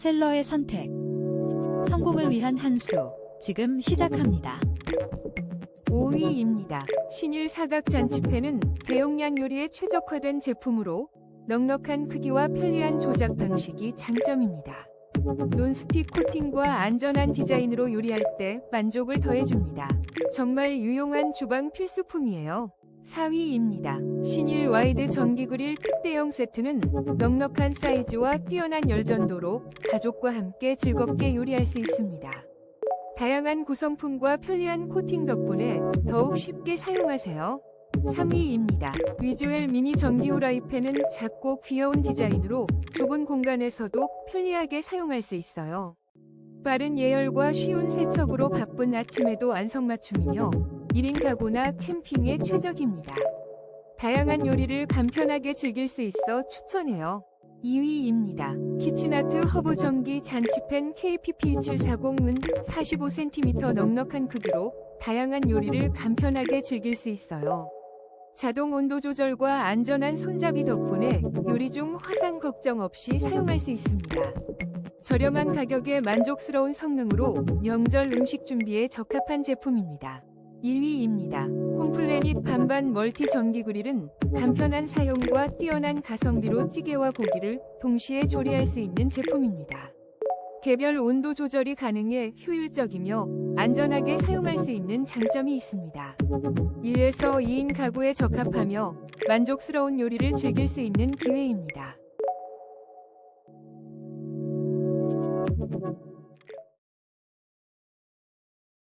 셀러의 선택. 성공을 위한 한 수. 지금 시작합니다. 5위입니다. 신일 사각 잔치팬은 대용량 요리에 최적화된 제품으로 넉넉한 크기와 편리한 조작 방식이 장점입니다. 논스틱 코팅과 안전한 디자인으로 요리할 때 만족을 더해줍니다. 정말 유용한 주방 필수품이에요. 4위입니다. 신일 와이드 전기 그릴 특대형 세트는 넉넉한 사이즈와 뛰어난 열전도로 가족과 함께 즐겁게 요리할 수 있습니다. 다양한 구성품과 편리한 코팅 덕분에 더욱 쉽게 사용하세요. 3위입니다. 위즈웰 미니 전기 후라이팬은 작고 귀여운 디자인으로 좁은 공간에서도 편리하게 사용할 수 있어요. 빠른 예열과 쉬운 세척으로 바쁜 아침에도 안성맞춤이며 1인 가구나 캠핑에 최적입니다. 다양한 요리를 간편하게 즐길 수 있어 추천해요. 2위입니다. 키친아트 허브 전기 잔치팬 KPP740은 45cm 넉넉한 크기로 다양한 요리를 간편하게 즐길 수 있어요. 자동 온도 조절과 안전한 손잡이 덕분에 요리 중 화상 걱정 없이 사용할 수 있습니다. 저렴한 가격에 만족스러운 성능으로 명절 음식 준비에 적합한 제품입니다. 1위입니다. 홈플래닛 반반 멀티 전기 그릴은 간편한 사용과 뛰어난 가성비로 찌개와 고기를 동시에 조리할 수 있는 제품입니다. 개별 온도 조절이 가능해 효율적이며 안전하게 사용할 수 있는 장점이 있습니다. 1에서 2인 가구에 적합하며 만족스러운 요리를 즐길 수 있는 기회입니다.